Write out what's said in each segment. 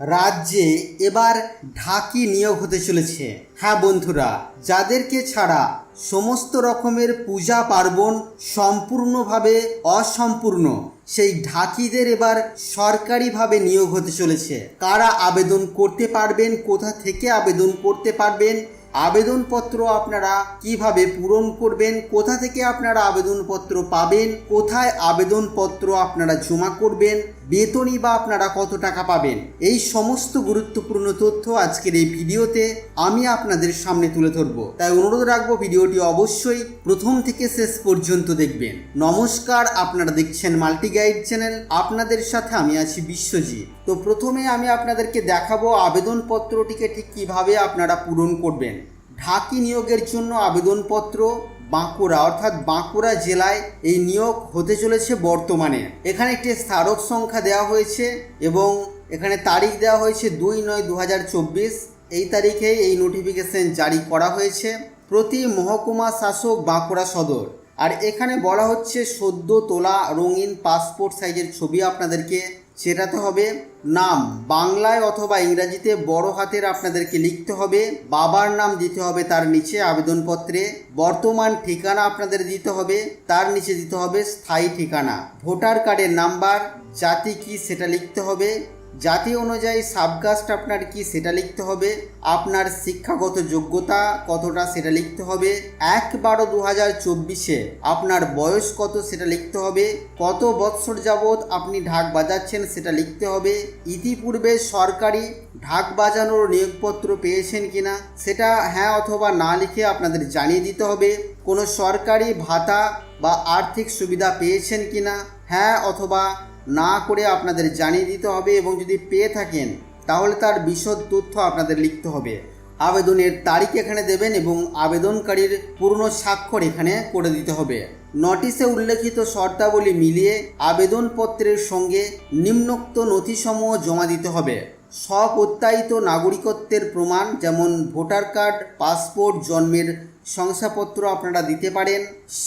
রাজ্যে এবার ঢাকি নিয়োগ হতে চলেছে। হ্যাঁ বন্ধুরা, যাদেরকে ছাড়া সমস্ত রকমের পূজা পার্বণ সম্পূর্ণভাবে অসম্পূর্ণ, সেই ঢাকিদের এবার সরকারিভাবে নিয়োগ হতে চলেছে। কারা আবেদন করতে পারবেন, কোথা থেকে আবেদন করতে পারবেন আবেদনপত্র আপনারা কীভাবে পূরণ করবেন, কোথা থেকে আপনারা আবেদনপত্র পাবেন, কোথায় আবেদনপত্র আপনারা জমা করবেন, বেতনই বা আপনারা কত টাকা পাবেন, এই সমস্ত গুরুত্বপূর্ণ তথ্য আজকের এই ভিডিওতে আমি আপনাদের সামনে তুলে ধরব। তাই অনুরোধ রাখব ভিডিওটি অবশ্যই প্রথম থেকে শেষ পর্যন্ত দেখবেন। নমস্কার, আপনারা দেখছেন মাল্টি গাইড চ্যানেল, আপনাদের সাথে আমি আছি বিশ্বজিৎ। তো প্রথমে আমি আপনাদেরকে দেখাবো আবেদনপত্রটিকে ঠিক কীভাবে আপনারা পূরণ করবেন। ঢাকি নিয়োগের জন্য আবেদনপত্র বাঁকুড়া, অর্থাৎ বাঁকুড়া জেলায় এই নিয়োগ হতে চলেছে বর্তমানে। এখানে একটি স্মারক সংখ্যা দেওয়া হয়েছে এবং এখানে তারিখ দেওয়া হয়েছে দুই নয় দু এই তারিখে এই নোটিফিকেশন জারি করা হয়েছে প্রতি মহকুমা শাসক বাঁকুড়া সদর। আর এখানে বলা হচ্ছে সদ্য তোলা রঙিন পাসপোর্ট সাইজের ছবি আপনাদেরকে চেটাতে হবে নাম। বাংলায় অথবা ইংরাজিতে বড় হাতের আপনাদেরকে লিখতে হবে, বাবার নাম দিতে হবে তার নিচে আবেদনপত্রে, বর্তমান ঠিকানা আপনাদের দিতে হবে, তার নিচে দিতে হবে স্থায়ী ঠিকানা। ভোটার কার্ডের নাম্বার, জাতি কি সেটা লিখতে হবে জাতি অনুযায়ী সাবকাস্ট আপনার কি সেটা লিখতে হবে? আপনার শিক্ষাগত যোগ্যতা কতটা সেটা লিখতে হবে? এক বারো দু হাজার চব্বিশে আপনার বয়স কত সেটা লিখতে হবে? কত বৎসর যাবৎ আপনি ঢাক বাজাচ্ছেন সেটা লিখতে হবে? ইতিপূর্বে সরকারি ঢাক বাজানোর নিয়োগপত্র পেয়েছেন কিনা? সেটা হ্যাঁ অথবা না লিখে আপনাদের জানিয়ে দিতে হবে। কোনো সরকারি ভাতা বা আর্থিক সুবিধা পেয়েছেন কিনা? হ্যাঁ অথবা না করে আপনাদের জানিয়ে দিতে হবে এবং যদি পেয়ে থাকেন, তাহলে তার বিশদ তথ্য আপনাদের লিখতে হবে। আবেদনের তারিখ এখানে দেবেন এবং আবেদনকারীর পূর্ণ স্বাক্ষর এখানে করে দিতে হবে। নোটিশে উল্লেখিত শর্তাবলী মিলিয়ে আবেদনপত্রের সঙ্গে নিম্নোক্ত নথিসমূহ জমা দিতে হবে। স্বপ্রত্যায়িত নাগরিকত্বের প্রমাণ যেমন ভোটার কার্ড, পাসপোর্ট, জন্মের শংসাপত্র আপনারা দিতে পারেন।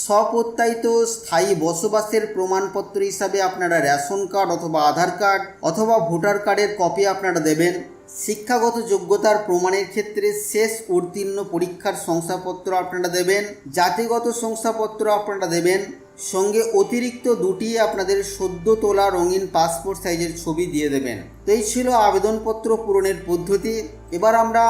স্বপ্রত্যায়িত স্থায়ী বসবাসের প্রমাণপত্র হিসাবে আপনারা রেশন কার্ড অথবা আধার কার্ড অথবা ভোটার কার্ডের কপি আপনারা দেবেন। শিক্ষাগত যোগ্যতার প্রমাণের ক্ষেত্রে শেষ উত্তীর্ণ পরীক্ষার শংসাপত্র আপনারা দেবেন। জাতিগত শংসাপত্র আপনারা দেবেন। সঙ্গে অতিরিক্ত দুটি আপনাদের সদ্য তোলা রঙিন পাসপোর্ট সাইজের ছবি দিয়ে দেবেন। তো এই ছিল আবেদনপত্র পূরণের পদ্ধতি। এবার আমরা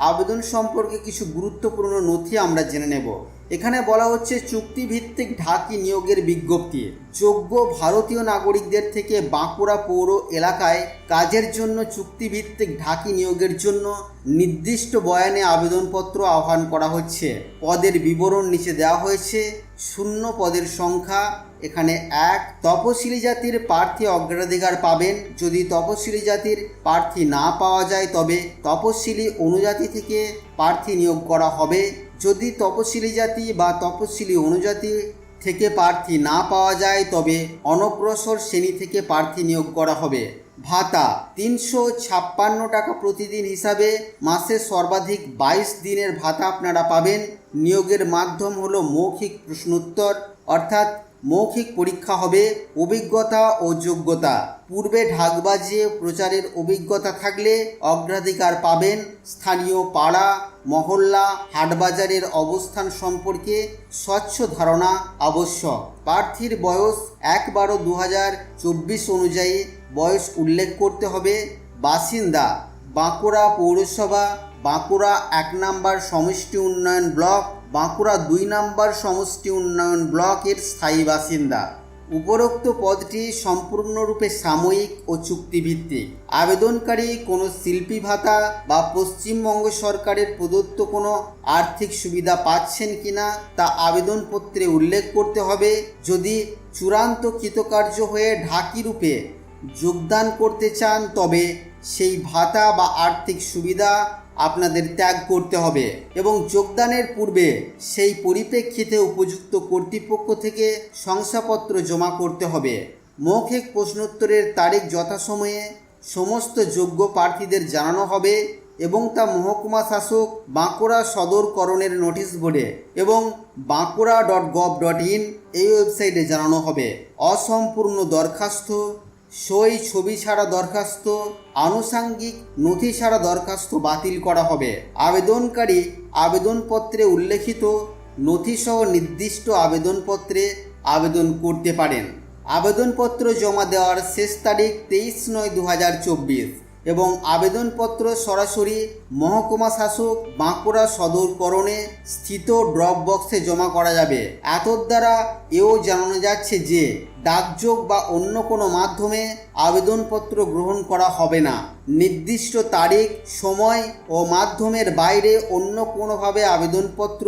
আবেদন সম্পর্কে কিছু গুরুত্বপূর্ণ নথি আমরা জেনে নেব। এখানে বলা হচ্ছে চুক্তিভিত্তিক ঢাকি নিয়োগের বিজ্ঞপ্তি। যোগ্য ভারতীয় নাগরিকদের থেকে বাঁকুড়া পৌর এলাকায় কাজের জন্য চুক্তিভিত্তিক ঢাকি নিয়োগের জন্য নির্দিষ্ট বয়ানে আবেদনপত্র আহ্বান করা হচ্ছে। পদের বিবরণ নিচে দেওয়া হয়েছে। শূন্য পদের সংখ্যা, এখানে এক। তপশিলি জাতির প্রার্থী অগ্রাধিকার পাবেন। যদি তপশিলি জাতির প্রার্থী না পাওয়া যায়, তবে তপশিলি অনুজাতি থেকে প্রার্থী নিয়োগ করা হবে। যদি তপশিলি জাতি বা তপশিলি অনুজাতি থেকে প্রার্থী না পাওয়া যায়, তবে অনগ্রসর শ্রেণি থেকে প্রার্থী নিয়োগ করা হবে। ভাতা, তিনশো ছাপ্পান্ন টাকা প্রতিদিন হিসাবে মাসে সর্বাধিক বাইশ দিনের ভাতা আপনারা পাবেন। নিয়োগের মাধ্যম হলো মৌখিক প্রশ্নোত্তর, অর্থাৎ মৌখিক পরীক্ষা হবে অভিজ্ঞতা ও যোগ্যতা। পূর্বে ঢাক বাজিয়ে প্রচারের অভিজ্ঞতা থাকলে অগ্রাধিকার পাবেন স্থানীয় পাড়া, মহল্লা, হাটবাজারের অবস্থান সম্পর্কে স্বচ্ছ ধারণা আবশ্যক। প্রার্থীর বয়স এক বারো দু অনুযায়ী বয়স উল্লেখ করতে হবে। বাসিন্দা, বাঁকুড়া পৌরসভা, বাঁকুড়া এক নাম্বার সমষ্টি উন্নয়ন ব্লক বাঁকুড়া দুই নাম্বার সমষ্টি উন্নয়ন ব্লকের স্থায়ী বাসিন্দা। উপরোক্ত পদটি সম্পূর্ণরূপে সাময়িক ও চুক্তিভিত্তিক। আবেদনকারী কোনো শিল্পী ভাতা বা পশ্চিমবঙ্গ সরকারের প্রদত্ত কোনো আর্থিক সুবিধা পাচ্ছেন কিনা তা আবেদনপত্রে উল্লেখ করতে হবে। যদি চূড়ান্ত কৃতকার্য হয়ে ঢাকি রূপে যোগদান করতে চান, তবে সেই ভাতা বা আর্থিক সুবিধা আপনাদের ত্যাগ করতে হবে এবং যোগদানের পূর্বে সেই পরিপ্রেক্ষিতে উপযুক্ত কর্তৃপক্ষ থেকে শংসাপত্র জমা করতে হবে। মৌখিক প্রশ্নোত্তরের তারিখ যথাসময়ে সমস্ত যোগ্য প্রার্থীদের জানানো হবে এবং তা মহকুমা শাসক বাঁকুড়া সদরকরণের নোটিশ বোর্ডে এবং Bankura dot gov dot in এই ওয়েবসাইটে জানানো হবে। অসম্পূর্ণ দরখাস্ত সই ছবি ছাড়া দরখাস্ত, আনুষাঙ্গিক নথি ছাড়া দরখাস্ত বাতিল করা হবে। আবেদনকারী আবেদনপত্রে উল্লেখিত নথিসহ নির্দিষ্ট আবেদনপত্রে আবেদন করতে পারেন। আবেদনপত্র জমা দেওয়ার শেষ তারিখ তেইশ নয় দু হাজার চব্বিশ। এবং আবেদনপত্র সরাসরি মহকুমা শাসক বাঁকুড়া সদর করণে স্থিত ড্রপ বক্সে জমা করা যাবে। এতর দ্বারা এও জানানো যাচ্ছে যে, ডাকযোগ বা অন্য কোনো মাধ্যমে আবেদনপত্র গ্রহণ করা হবে না। নির্দিষ্ট তারিখ, সময় ও মাধ্যমের বাইরে অন্য কোনোভাবে আবেদনপত্র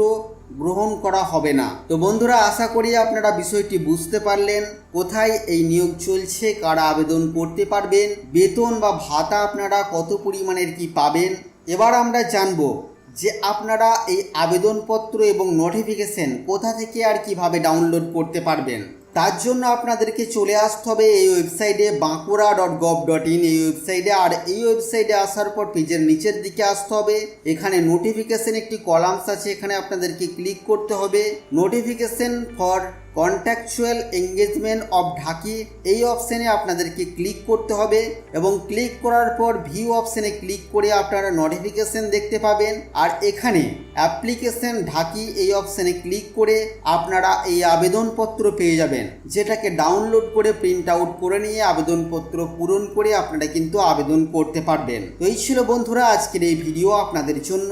গ্রহণ করা হবে না। তো বন্ধুরা, আশা করি আপনারা বিষয়টি বুঝতে পারলেন। কোথায় এই নিয়োগ চলছে? কারা আবেদন করতে পারবেন? বেতন বা ভাতা আপনারা কত পরিমাণের কি পাবেন? এবার আমরা জানব যে আপনারা এই আবেদনপত্র এবং নোটিফিকেশন কোথা থেকে আর কীভাবে ডাউনলোড করতে পারবেন। তার জন্য আপনাদেরকে চলে আসতে হবে এই ওয়েবসাইটে Bankura dot gov dot in এই ওয়েবসাইটে আর এই ওয়েবসাইটে আসার পর পেজের নিচের দিকে আসতে হবে। এখানে নোটিফিকেশন একটি কলামস আছে, এখানে আপনাদেরকে ক্লিক করতে হবে। Notification for contractual engagement of dhaki এই অপশানে আপনাদেরকে ক্লিক করতে হবে এবং ক্লিক করার পর ভিউ অপশানে ক্লিক করে আপনারা নোটিফিকেশন দেখতে পাবেন। আর এখানে অ্যাপ্লিকেশন ঢাকি এই অপশানে ক্লিক করে আপনারা এই আবেদনপত্র পেয়ে যাবেন। যেটাকে ডাউনলোড করে প্রিন্ট আউট করে নিয়ে আবেদনপত্র পূরণ করে আপনারা কিন্তু আবেদন করতে পারবেন। তো এই ছিল বন্ধুরা আজকের এই ভিডিও আপনাদের জন্য।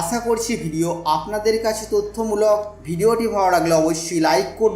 আশা করছি ভিডিও আপনাদের কাছে তথ্যমূলক। ভিডিওটি ভালো লাগলে অবশ্যই লাইক